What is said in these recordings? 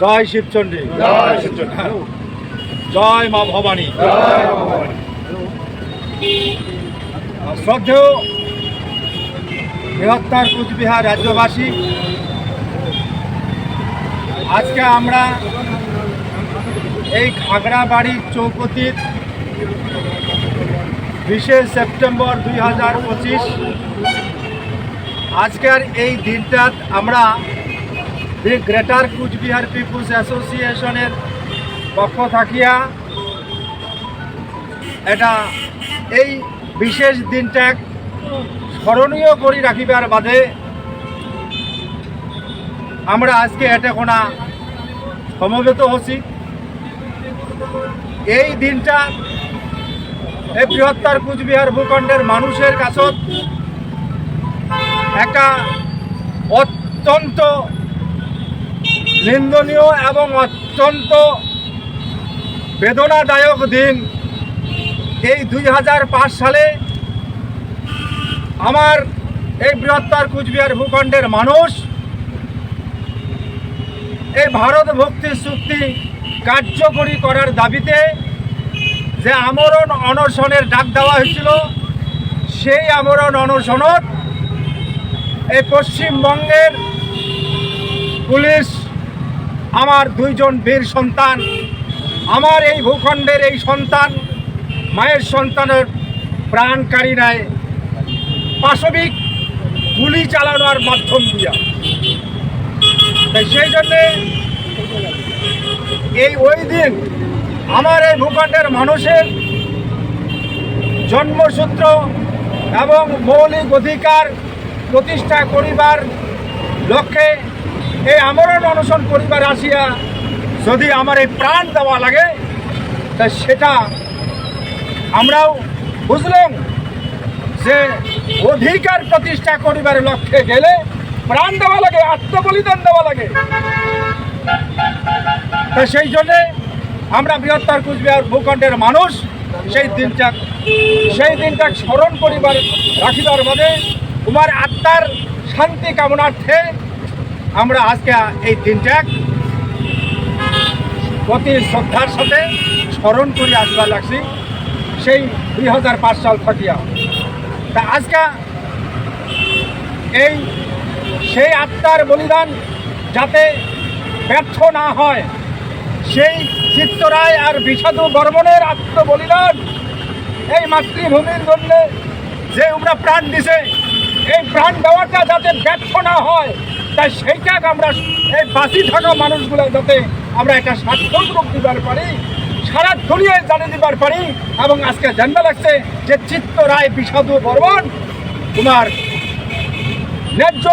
জয় শিবচণ্ডী জয় শিবচণ্ডী। জয় মা ভবানী। শ্রদ্ধেয় বৃহত্তর কুচবিহার রাজ্যবাসী আজকে আমরা এই খাগড়াবাড়ির চৌপতির বিশে সেপ্টেম্বর দুই হাজার পঁচিশ আজকের এই দিনটা আমরা দি গ্রেটার কুচবিহার পিপুলস অ্যাসোসিয়েশনের পক্ষ থাকিয়া এটা এই বিশেষ দিনটা স্মরণীয় করি রাখিবার বাদে আমরা আজকে এটা কোনা সমবেত হচ্ছি এই দিনটা এই বৃহত্তর কুচবিহার ভূখণ্ডের মানুষের কাছত একটা অত্যন্ত নিন্দনীয় এবং অত্যন্ত বেদনাদায়ক দিন। এই দুই হাজার পাঁচ সালে আমার এই বৃহত্তর কুচবিহার ভূখণ্ডের মানুষ এই ভারত ভক্তি চুক্তি কার্যকরী করার দাবিতে যে আমরণ অনশনের ডাক দেওয়া হয়েছিল, সেই আমরণ অনশনত এই পশ্চিমবঙ্গের পুলিশ আমার দুইজন বীর সন্তান, আমার এই ভূখণ্ডের এই সন্তান, মায়ের সন্তানের প্রাণকারী নেয় পাশবিক গুলি চালানোর মাধ্যম দিয়া। তাই সেই জন্যে এই ওই দিন আমার এই ভূখণ্ডের মানুষের জন্মসূত্র এবং মৌলিক অধিকার প্রতিষ্ঠা করিবার লক্ষ্যে এই আমরণ অনশন করিবার আসিয়া যদি আমার এই প্রাণ দেওয়া লাগে, তা সেটা আমরাও বুঝলাম যে অধিকার প্রতিষ্ঠা করিবার লক্ষ্যে গেলে প্রাণ দেওয়া লাগে, আত্মবলিদান দেওয়া লাগে। তা সেই জন্যে আমরা বৃহত্তর কুচবিহার ভূখণ্ডের মানুষ সেই দিনটা সেই দিনটা স্মরণ করিবার, রাখিবার বাদে তোমার আত্মার শান্তি কামনার্থে আমরা আজকে এই দিনটা অতি শ্রদ্ধার সাথে স্মরণ করে আসবার লাগছি, সেই দুই হাজার পাঁচ সাল থাকিয়া তা আজকে এই সেই আত্মার বলিদান যাতে ব্যর্থ না হয়, সেই চিত্তরায় আর বিষাদু বর্মনের আত্মবলিদান এই মাতৃভূমির জন্য যে আমরা প্রাণ দিছে, এই প্রাণ দেওয়াটা যাতে ব্যর্থ না হয় তাই সেইটাকে আমরা এই বাঁচি থাকা মানুষগুলো যাতে আমরা একটা সার্থক রূপ দিবার পারি, সারা দুনিয়ায় জানিয়ে দিবার পারি এবং আজকে জানতে লাগছে যে চিত্ত রায় বিষাদু বর্মন তোমার ন্যায্য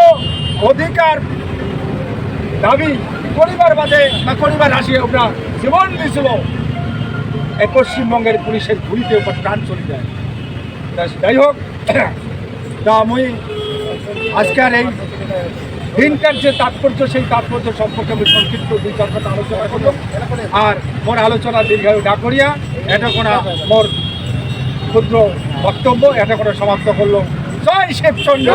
অধিকার দাবি করিবার বাদে বা করিবার আসিয়ে ওরা জীবন দিয়েছিল এই পশ্চিমবঙ্গের পুলিশের গুলিতে উপর প্রাণ চলে যায়। যাই হোক, তা আমি আজকের এই দিনটার যে তাৎপর্য, সেই তাৎপর্য সম্পর্কে আমি সংক্ষিপ্ত দুই, চার কথা আলোচনা করব। আর মোর আলোচনা দীর্ঘায়ু না করিয়া এটা কোনো মোর ক্ষুদ্র বক্তব্য, এটা করে সমাপ্ত করল। জয় শিবচন্দ্র